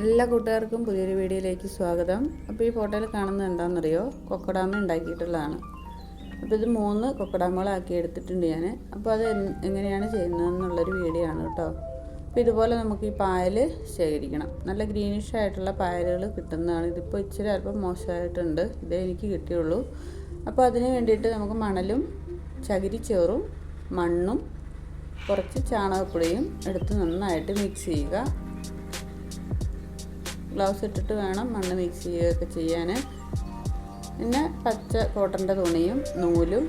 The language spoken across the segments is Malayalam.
എല്ലാ കൂട്ടുകാർക്കും പുതിയൊരു വീഡിയോയിലേക്ക് സ്വാഗതം. അപ്പോൾ ഈ ഫോട്ടോയിൽ കാണുന്നത് എന്താണെന്നറിയോ? കൊക്കഡാമ ഉണ്ടാക്കിയിട്ടുള്ളതാണ്. അപ്പോൾ ഇത് മൂന്ന് കൊക്കഡാമകളാക്കി എടുത്തിട്ടുണ്ട് ഞാൻ അപ്പോൾ അത് എങ്ങനെയാണ് ചെയ്യുന്നതെന്നുള്ളൊരു വീഡിയോ ആണ് കേട്ടോ. അപ്പോൾ ഇതുപോലെ നമുക്ക് ഈ പായൽ ശേഖരിക്കണം. നല്ല ഗ്രീനിഷ് ആയിട്ടുള്ള പായലുകൾ കിട്ടുന്നതാണ്. ഇതിപ്പോൾ ഇച്ചിരി അല്പം മോശമായിട്ടുണ്ട്. ഇതേ എനിക്ക് കിട്ടിയുള്ളൂ. അപ്പോൾ അതിന് വേണ്ടിയിട്ട് നമുക്ക് മണലും ചകിരിച്ചോറും മണ്ണും കുറച്ച് ചാണകപ്പൊടിയും എടുത്ത് നന്നായിട്ട് മിക്സ് ചെയ്യുക. ഗ്ലൗസ് ഇട്ടിട്ട് വേണം മണ്ണ് മിക്സ് ചെയ്യുകയൊക്കെ ചെയ്യാൻ പിന്നെ പച്ച കോട്ടന്റെ തുണിയും നൂലും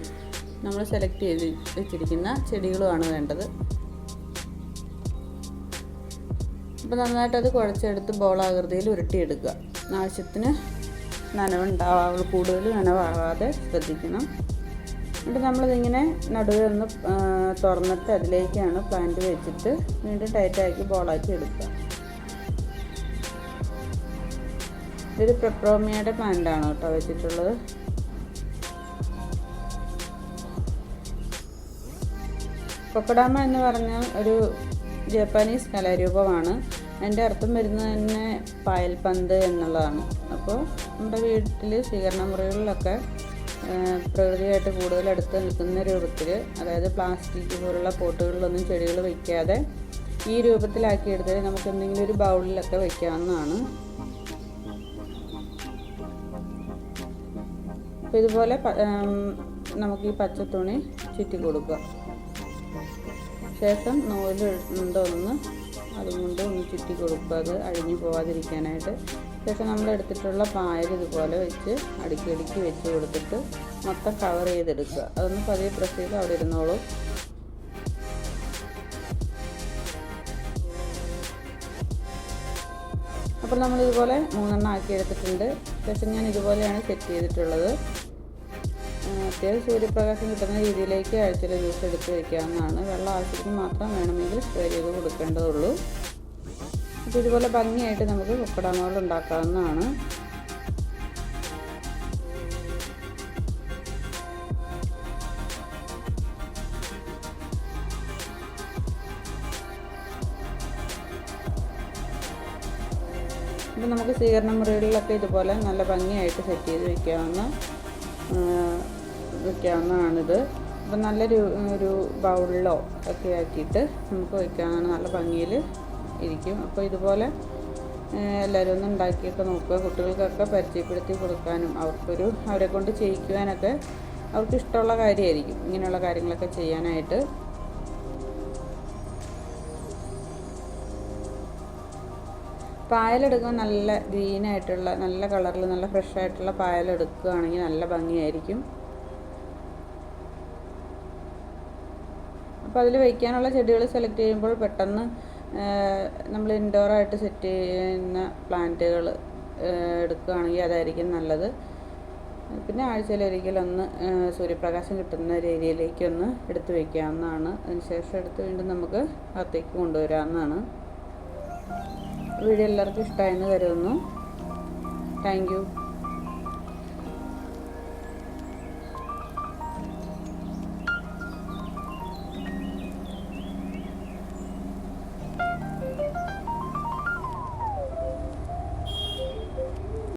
നമ്മൾ സെലക്ട് ചെയ്ത് വെച്ചിരിക്കുന്ന ചെടികളുമാണ് വേണ്ടത്. അപ്പോൾ നന്നായിട്ട് അത് കുഴച്ചെടുത്ത് ബോളാകൃതിയിൽ ഉരുട്ടിയെടുക്കുക. ആവശ്യത്തിന് നനവുണ്ടാവുള്ളൂ കൂടുതൽ നനവാകാതെ ശ്രദ്ധിക്കണം. എന്നിട്ട് നമ്മളിതിങ്ങനെ നടുവിൽ ഒന്ന് തുറന്നിട്ട് അതിലേക്കാണ് പ്ലാന്റ് വെച്ചിട്ട് വീണ്ടും ടൈറ്റാക്കി ബോളാക്കി എടുക്കുക. ഇതൊരു പെപ്രോമിയയുടെ പ്ലാന്റാണ് കേട്ടോ വെച്ചിട്ടുള്ളത്. കൊക്കഡാമ എന്ന് പറഞ്ഞാൽ ഒരു ജപ്പാനീസ് കലാരൂപമാണ്. അതിന്റെ അർത്ഥം വരുന്നത് തന്നെ പായൽപന്ത് എന്നുള്ളതാണ്. അപ്പോൾ നമ്മുടെ വീട്ടിൽ സ്വീകരണ മുറികളിലൊക്കെ പ്രകൃതിയായിട്ട് കൂടുതൽ അടുത്ത് നിൽക്കുന്ന രൂപത്തിൽ അതായത് പ്ലാസ്റ്റിക് പോലുള്ള പോട്ടുകളിലൊന്നും ചെടികൾ വയ്ക്കാതെ ഈ രൂപത്തിലാക്കി എടുത്താൽ നമുക്ക് എന്തെങ്കിലും ഒരു ബൗളിലൊക്കെ വയ്ക്കാവുന്നതാണ്. അപ്പോൾ ഇതുപോലെ നമുക്ക് ഈ പച്ച തുണി ചുറ്റി കൊടുക്കുക. ശേഷം നൂൽ ഉണ്ടൊന്ന് അതുകൊണ്ട് ഒന്ന് ചുറ്റി കൊടുക്കുക. അത് അഴിഞ്ഞു പോവാതിരിക്കാനായിട്ട്. ശേഷം നമ്മൾ എടുത്തിട്ടുള്ള പായൽ ഇതുപോലെ വെച്ച് അടുക്കി അടുക്കി വെച്ച് കൊടുത്തിട്ട് മൊത്തം കവർ ചെയ്തെടുക്കുക. അതൊന്ന് പതിയെ പ്രസ് ചെയ്ത് അവിടെ ഇരുന്നോളൂ. അപ്പോൾ നമ്മൾ ഇതുപോലെ മൂന്നെണ്ണം ആക്കി എടുത്തിട്ടുണ്ട്. ശേഷം ഞാൻ ഇതുപോലെയാണ് സെറ്റ് ചെയ്തിട്ടുള്ളത്. അത്യാവശ്യം സൂര്യപ്രകാശം കിട്ടുന്ന രീതിയിലേക്ക് ആഴ്ചയിൽ ജ്യൂസ് എടുത്ത് വയ്ക്കാവുന്നതാണ് വെള്ളം ആവശ്യത്തിന് മാത്രം വേണമെങ്കിൽ സ്പ്രേ ചെയ്ത് കൊടുക്കേണ്ടതുള്ളൂ. അപ്പോൾ ഇതുപോലെ ഭംഗിയായിട്ട് നമുക്ക് കൊക്കടാമോൾ ഉണ്ടാക്കാവുന്നതാണ്. ഇപ്പം നമുക്ക് സ്വീകരണ മുറികളിലൊക്കെ ഇതുപോലെ നല്ല ഭംഗിയായിട്ട് സെറ്റ് ചെയ്ത് വെക്കാവുന്ന ആ, അപ്പം നല്ലൊരു ഒരു ബൗളിലോ ഒക്കെ ആക്കിയിട്ട് നമുക്ക് വയ്ക്കാവുന്നതാണ് നല്ല ഭംഗിയിൽ ഇരിക്കും. അപ്പോൾ ഇതുപോലെ എല്ലാവരും ഒന്ന് ഉണ്ടാക്കിയൊക്കെ നോക്കുക. കുട്ടികൾക്കൊക്കെ പരിചയപ്പെടുത്തി കൊടുക്കാനും അവർക്കൊരു അവരെ കൊണ്ട് ചെയ്യിക്കുവാനൊക്കെ അവർക്ക് ഇഷ്ടമുള്ള കാര്യമായിരിക്കും. ഇങ്ങനെയുള്ള കാര്യങ്ങളൊക്കെ ചെയ്യാനായിട്ട്. പായലെടുക്കുമ്പോൾ നല്ല ഗ്രീനായിട്ടുള്ള നല്ല കളറിൽ നല്ല ഫ്രഷ് ആയിട്ടുള്ള പായലെടുക്കുകയാണെങ്കിൽ നല്ല ഭംഗിയായിരിക്കും. അപ്പോൾ അതിൽ വയ്ക്കാനുള്ള ചെടികൾ സെലക്ട് ചെയ്യുമ്പോൾ പെട്ടെന്ന് നമ്മൾ ഇൻഡോറായിട്ട് സെറ്റ് ചെയ്യുന്ന പ്ലാന്റുകൾ എടുക്കുകയാണെങ്കിൽ അതായിരിക്കും നല്ലത്. പിന്നെ ആഴ്ചയിൽ ഒരിക്കലൊന്ന് സൂര്യപ്രകാശം കിട്ടുന്ന രീതിയിലേക്കൊന്ന് എടുത്ത് വയ്ക്കാവുന്നതാണ് അതിനുശേഷം എടുത്ത് വീണ്ടും നമുക്ക് അകത്തേക്ക് കൊണ്ടുവരാവുന്നതാണ്. വീഡിയോ എല്ലാവർക്കും ഇഷ്ടമായെന്ന് കരുതുന്നു. താങ്ക്